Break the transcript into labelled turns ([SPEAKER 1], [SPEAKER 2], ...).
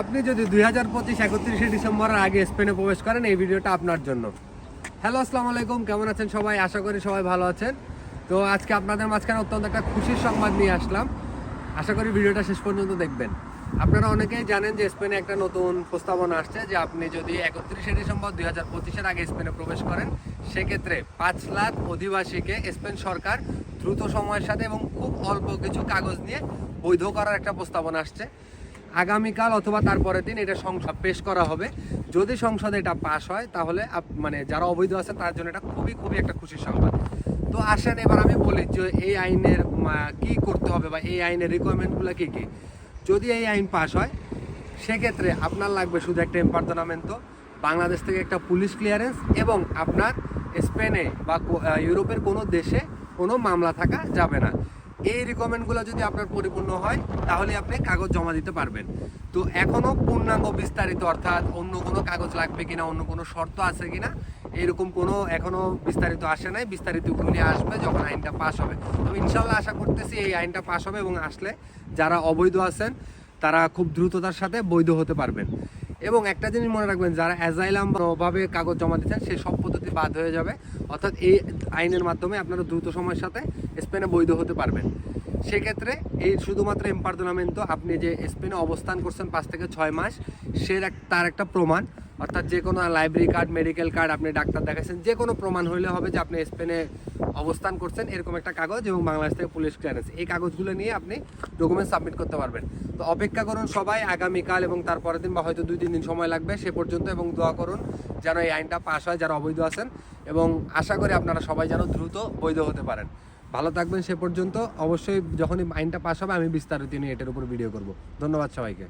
[SPEAKER 1] আপনি যদি দুই হাজার পঁচিশ, একত্রিশে ডিসেম্বরের আগে স্পেনে প্রবেশ করেন, এই ভিডিওটা আপনার জন্য। হ্যালো, আসসালামু আলাইকুম, কেমন আছেন সবাই? আশা করি সবাই ভালো আছেন। তো আজকে আপনাদের মাঝখানে অত্যন্ত একটা খুশির সংবাদ নিয়ে আসলাম। আশা করি ভিডিওটা শেষ পর্যন্ত দেখবেন। আপনারা অনেকেই জানেন যে স্পেনে একটা নতুন প্রস্তাবনা আসছে যে আপনি যদি একত্রিশে ডিসেম্বর দুই হাজার পঁচিশের আগে স্পেনে প্রবেশ করেন, সেক্ষেত্রে পাঁচ লাখ অধিবাসীকে স্পেন সরকার দ্রুত সময়ের সাথে এবং খুব অল্প কিছু কাগজ নিয়ে বৈধ করার একটা প্রস্তাবনা আসছে। আগামীকাল অথবা তারপরের দিন এটা সংসদ পেশ করা হবে। যদি সংসদে এটা পাশ হয়, তাহলে মানে যারা অবৈধ আছে, তার জন্য এটা খুবই খুবই একটা খুশির সংবাদ। তো আসেন, এবার আমি বলি যে এই আইনের কি করতে হবে বা এই আইনের রিকোয়ারমেন্টগুলো কী কী? যদি এই আইন পাশ হয়, সেক্ষেত্রে আপনার লাগবে শুধু একটা এম্পার্দনামেন্ট বাংলাদেশ থেকে একটা পুলিশ ক্লিয়ারেন্স এবং আপনার স্পেনে বা ইউরোপের কোনো দেশে কোনো মামলা থাকা যাবে না। এই রিকমেন্ডগুলো যদি আপনার পরিপূর্ণ হয়, তাহলে আপনি কাগজ জমা দিতে পারবেন। তো এখনও পূর্ণাঙ্গ বিস্তারিত, অর্থাৎ অন্য কোনো কাগজ লাগবে কিনা, অন্য কোনো শর্ত আছে কিনা, এরকম কোনো এখনও বিস্তারিত আসে নাই। বিস্তারিতগুলি আসবে যখন আইনটা পাশ হবে। তো ইনশাল্লাহ আশা করতেছি এই আইনটা পাশ হবে এবং আসলে যারা অবৈধ আছেন, তারা খুব দ্রুততার সাথে বৈধ হতে পারবেন। এবং একটা জিনিস মনে রাখবেন, যারা অ্যাজাইলাম ভাবে কাগজ জমা দিচ্ছেন সেই সব পদ্ধতি বাদ হয়ে যাবে। অর্থাৎ এই আইনের মাধ্যমে আপনারা দ্রুত সময়ের সাথে স্পেনে বৈধ হতে পারবেন। সেক্ষেত্রে এই শুধুমাত্র এম্পার্দনামেন্ট আপনি যে স্পেনে অবস্থান করছেন পাঁচ থেকে ছয় মাস সে তার একটা প্রমাণ। অর্থাৎ যে কোনো লাইব্রেরি কার্ড, মেডিকেল কার্ড আপনি ডাক্তার দেখাচ্ছেন যে কোনো প্রমাণ হইলে হবে যে আপনি স্পেনে অবস্থান করছেন, এরকম একটা কাগজ এবং বাংলাদেশ থেকে পুলিশ ক্লিয়ারেন্স এই কাগজগুলো নিয়ে আপনি ডকুমেন্ট সাবমিট করতে পারবেন। তো অপেক্ষা করুন সবাই, আগামীকাল এবং তারপরের দিন বা হয়তো দুই, তিন দিন সময় লাগবে, সে পর্যন্ত এবং দোয়া করুন যেন এই আইনটা পাস হয়, যারা অবৈধ আছেন এবং আশা করি আপনারা সবাই যেন দ্রুত বৈধ হতে পারেন। ভালো থাকবেন সে পর্যন্ত। অবশ্যই যখনই আইনটা পাস হবে, আমি বিস্তারিত নিয়ে এটার উপর ভিডিও করব। ধন্যবাদ সবাইকে।